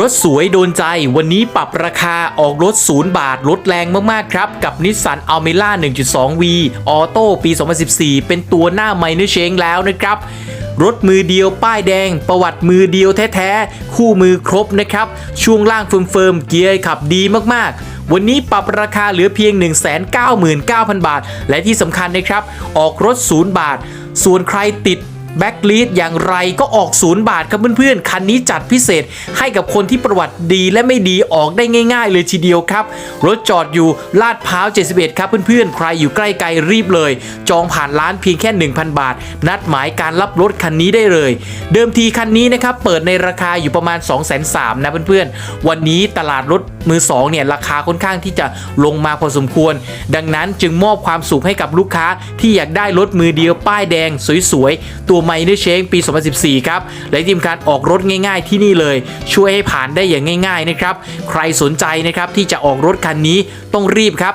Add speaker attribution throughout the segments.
Speaker 1: รถสวยโดนใจวันนี้ปรับราคาออกรถ 0 บาทลดแรงมาก ๆ ครับ กับนิสสันอัลเมล่า 1.2V ออโต้ปี 2014 เป็นตัวหน้าไมเนอร์เชงแล้วนะครับ รถมือเดียวป้ายแดง ประวัติมือเดียวแท้ ๆ คู่มือครบนะครับ ช่วงล่างเฟิร์มๆเกียร์ขับดีมากๆวันนี้ปรับราคาเหลือเพียง 199,000 บาท และที่สำคัญนะครับ ออกรถ 0 บาท ส่วนใครติด แบ็กลีดอย่างไรก็ออกศูนย์บาทครับเพื่อนๆ คันนี้จัดพิเศษให้กับคนที่ประวัติดีและไม่ดีออกได้ง่าย ๆ เลยทีเดียวครับ รถจอดอยู่ลาดพร้าว 71 ครับเพื่อนๆ ใครอยู่ใกล้ไกลรีบเลย จองผ่านร้านเพียงแค่ 1,000 บาท นัดหมายการรับรถคันนี้ได้เลย เดิมทีคันนี้นะครับเปิดในราคาอยู่ประมาณ 2 3 0 0 0นะเพื่อนๆ วันนี้ตลาดรถมือสองเนี่ยราคาค่อนข้างที่จะลงมาพอสมควร ดังนั้นจึงมอบความสุขให้กับลูกค้าที่อยากได้รถมือเดียวป้ายแดงสวยๆ ตัวไมเนอร์เชงปี 2014 ครับ และทีมการออกรถง่าย ๆ ที่นี่เลย ช่วยให้ผ่านได้อย่างง่าย ๆ นะครับ ใครสนใจนะครับที่จะออกรถคันนี้ต้องรีบครับ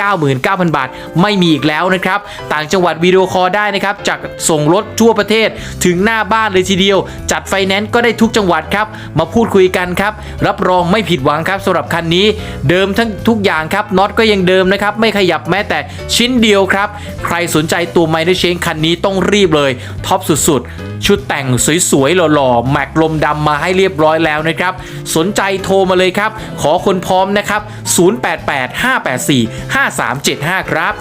Speaker 1: 199,000 บาท ไม่มีอีกแล้วนะครับ ต่างจังหวัดวิดีโอคอลได้นะครับจากส่งรถทั่วประเทศถึงหน้าบ้านเลยทีเดียว จัดไฟแนนซ์ก็ได้ทุกจังหวัดครับมาพูดคุยกันครับรับรองไม่ผิดหวังครับสำหรับคันนี้เดิมทั้งทุกอย่างครับน็อตก็ยังเดิมนะครับไม่ขยับแม้แต่ชิ้นเดียวครับ ใครสนใจตัวไมเนเชงคันนี้ต้องรีบเลยท็อปสุดๆ ชุดแต่งสวยๆหล่อๆแม็กลมดำมาให้เรียบร้อยแล้วนะครับ สนใจโทรมาเลยครับ ขอคนพร้อมนะครับ 088 584 5375 ครับ